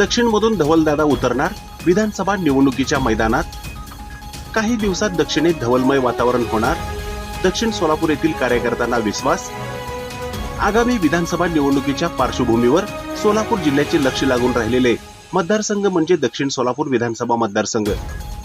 दक्षिणमधून धवलदादा उतरणार विधानसभा निवडणुकीच्या मैदानात. काही दिवसात दक्षिणेत धवलमय वातावरण होणार. दक्षिण सोलापूर येथील कार्यकर्त्यांना विश्वास. आगामी विधानसभा निवडणुकीच्या पार्श्वभूमीवर सोलापूर जिल्ह्याचे लक्ष लागून राहिलेले मतदारसंघ म्हणजे दक्षिण सोलापूर विधानसभा मतदारसंघ.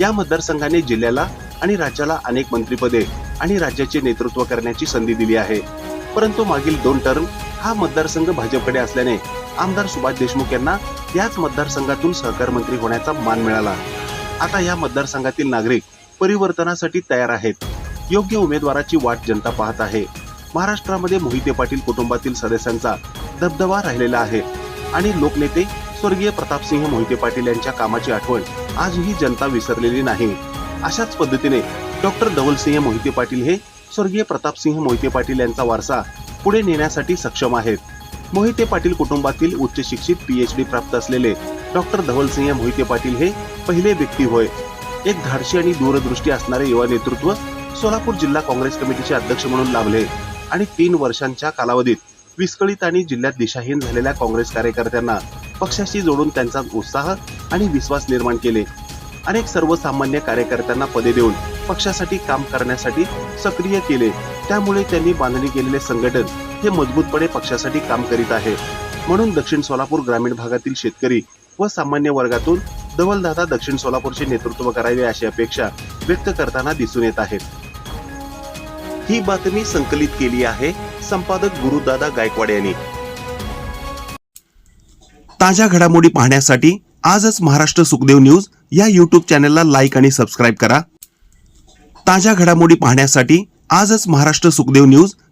या मतदारसंघाने जिल्ह्याला आणि राज्याला अनेक मंत्रिपदे आणि राज्याचे नेतृत्व करण्याची संधी दिली आहे. परंतु मागील दोन टर्म हा मतदारसंघ भाजपकडे असल्याने आमदार सुभाष देशमुख यांना याच मतदारसंघातून सहकार मंत्री होण्याचा मान मिळाला. आता या मतदारसंघातील नागरिक परिवर्तनासाठी तयार आहेत. योग्य उमेदवाराची वाट जनता पाहत आहे. महाराष्ट्रामध्ये मोहिते पाटील कुटुंबातील सदस्यांचा दबदबा राहिलेला आहे. आणि लोकनेते स्वर्गीय प्रतापसिंह मोहिते पाटील यांच्या कामाची आठवण आजही जनता विसरलेली नाही. अशाच पद्धतीने डॉक्टर धवलसिंह मोहिते पाटील हे स्वर्गीय प्रतापसिंह मोहिते पाटील यांचा वारसा पुढे नेण्यासाठी सक्षम आहेत. मोहिते पाटील कुटुंबातील उच्च शिक्षित पीएचडी प्राप्त असलेले डॉक्टर धवलसिंह मोहिते पाटील हे पहिले व्यक्ती होय. एक धाडशी आणि दूरदृष्टी असणारे युवा नेतृत्व सोलापूर जिल्हा काँग्रेस कमिटीचे अध्यक्ष म्हणून लाभले आणि तीन वर्षांच्या कालावधीत विस्कळीत आणि जिल्ह्यात दिशाहीन झालेल्या काँग्रेस कार्यकर्त्यांना पक्षाशी जोडून त्यांचा उत्साह आणि विश्वास निर्माण केले. अनेक सर्वसामान्य कार्यकर्त्यांना पदे देऊन पक्षासाठी काम करण्यासाठी सक्रिय केले. त्यामुळे त्यांनी बांधणी केलेले संघटन हे मजबूतपणे पक्षासाठी काम करीत आहे. म्हणून दक्षिण सोलापूर ग्रामीण भागातील शेतकरी व सामान्य वर्गातून धवलदादा दक्षिण सोलापूरचे नेतृत्व करावे अशी अपेक्षा व्यक्त करताना दिसून येत आहेत ही बातमी संकलित केली आहे संपादक गुरुदादा गायकवाड यांनी. ताज्या घडामोडी पाहण्यासाठी आजच महाराष्ट्र सुखदेव न्यूज या यूट्यूब चॅनलला लाईक आणि सबस्क्राईब करा. ताज्या घडामोडी पाहण्यासाठी आजच महाराष्ट्र सुखदेव न्यूज